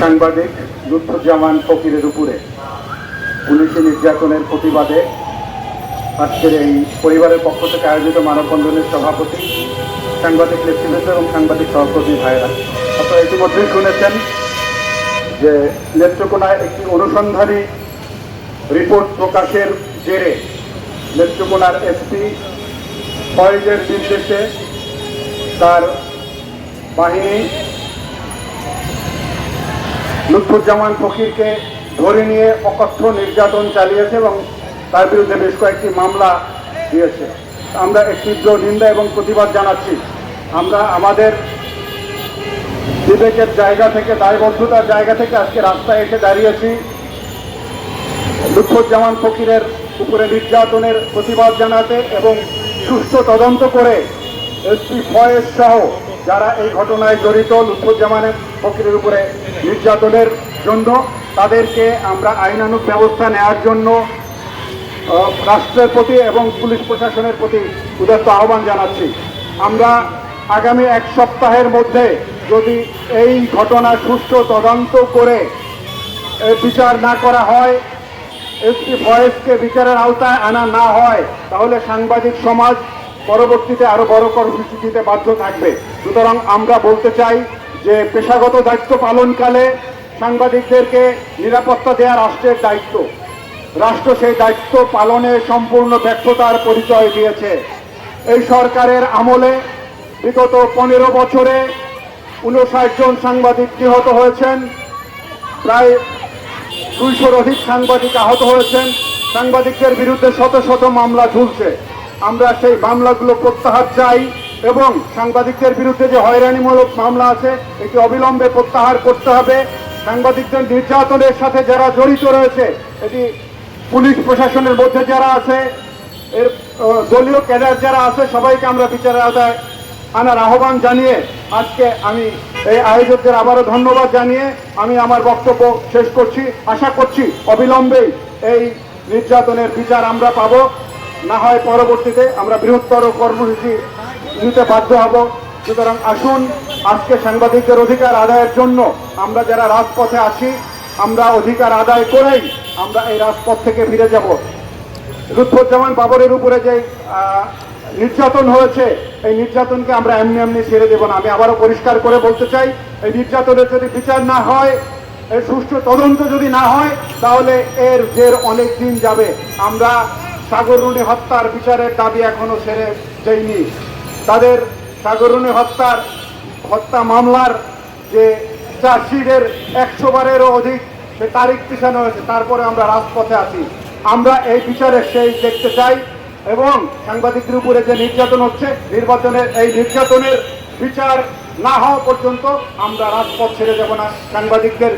সাংবাদিক লুৎফুজ্জামান ফকিরের উপরে। পুলিশি নির্যাতনের প্রতিবাদে আজকের এই পরিবারের পক্ষ থেকে আয়োজিত মানববন্ধনের সভাপতি সাংবাদিক নেতৃবৃন্দ এবং সাংবাদিক সহকর্মী ভাইয়েরা। আপনারা ইতিমধ্যেই শুনেছেন যে নেত্রকোনায় একটি অনুসন্ধানী রিপোর্ট প্রকাশের জেরে নেত্রকোনার এসপি ফয়েজের নির্দেশে তার বাহিনী লুৎফুজ্জামান ফকিরকে ধরে নিয়ে অকথ্য নির্যাতন চালিয়েছে এবং তার বিরুদ্ধে বেশ কয়েকটি মামলা দিয়েছে। আমরা এর তীব্র নিন্দা এবং প্রতিবাদ জানাচ্ছি। আমরা আমাদের বিবেকের জায়গা থেকে, দায়বদ্ধতার জায়গা থেকে আজকে রাস্তায় এসে দাঁড়িয়েছি। লুৎফুজ্জামান ফকিরের উপরে নির্যাতনের প্রতিবাদ জানাতে এবং সুষ্ঠু তদন্ত করে এসপি ফয়েজ সহ যারা এই ঘটনায় জড়িত লুৎফুজ্জামানের ফকিরের উপরে নির্যাতনের জন্য, তাদেরকে আমরা আইনানুগ ব্যবস্থা নেওয়ার জন্য রাষ্ট্রের প্রতি এবং পুলিশ প্রশাসনের প্রতি উদাত্ত আহ্বান জানাচ্ছি। আমরা আগামী এক সপ্তাহের মধ্যে যদি এই ঘটনা সুষ্ঠু তদন্ত করে বিচার না করা হয়, এসপি ফয়েজকে বিচারের আওতায় আনা না হয়, তাহলে সাংবাদিক সমাজ পরবর্তীতে আরও বড় কর্মসূচি দিতে বাধ্য থাকবে। সুতরাং আমরা বলতে চাই যে পেশাগত দায়িত্ব পালনকালে সাংবাদিকদেরকে নিরাপত্তা দেওয়া রাষ্ট্রের দায়িত্ব। রাষ্ট্র সেই দায়িত্ব পালনে সম্পূর্ণ ব্যর্থতার পরিচয় দিয়েছে। এই সরকারের আমলে বিগত পনেরো বছরে উনষাট জন সাংবাদিক নিহত হয়েছেন, প্রায় দুইশোর অধিক সাংবাদিক আহত হয়েছেন। সাংবাদিকদের বিরুদ্ধে শত শত মামলা ঝুলছে। আমরা সেই মামলাগুলো প্রত্যাহার চাই এবং সাংবাদিকদের বিরুদ্ধে যে হয়রানিমূলক মামলা আছে, এটি অবিলম্বে প্রত্যাহার করতে হবে। সাংবাদিকদের নির্যাতনের সাথে যারা জড়িত রয়েছে, এটি পুলিশ প্রশাসনের মধ্যে যারা আছে, এর দলীয় ক্যাডার যারা আছে, সবাইকে আমরা বিচারের আওতায় আনার আহ্বান জানিয়ে আজকে আমি এই আয়োজকদের আবারও ধন্যবাদ জানিয়ে আমি আমার বক্তব্য শেষ করছি। আশা করছি অবিলম্বেই এই নির্যাতনের বিচার আমরা পাব। না হয় পরবর্তীতে আমরা বৃহত্তর কর্মসূচি নিতে বাধ্য হব। সুতরাং আসুন, আজকে সাংবাদিকদের অধিকার আদায়ের জন্য আমরা যারা রাজপথে আছি, আমরা অধিকার আদায় করেই আমরা এই রাজপথ থেকে ফিরে যাব। লুৎফুজ্জামান বাবরের উপরে যে নির্যাতন হয়েছে, এই নির্যাতনকে আমরা এমনি এমনি ছেড়ে দেব না। আমি আবারও পরিষ্কার করে বলতে চাই, এই নির্যাতনের যদি বিচার না হয় এর সুষ্ঠু তদন্ত যদি না হয়, তাহলে এর জের অনেক দিন যাবে। আমরা সাগররুনি হত্যার বিচারের দাবি এখনও ছেড়ে যাইনি তাদের সাগররুনি হত্যার, হত্যা মামলার যে চার্জশিটের একশো বারেরও অধিক সে তারিখ পিছানো হয়েছে, তারপরে আমরা রাজপথে আছি। আমরা এই বিচারে সেই দেখতে চাই এবং সাংবাদিকদের উপরে যে নির্যাতন হচ্ছে, নির্বাচনের এই নির্যাতনের বিচার না হওয়া পর্যন্ত আমরা রাজপথ ছেড়ে যাব না। সাংবাদিকদের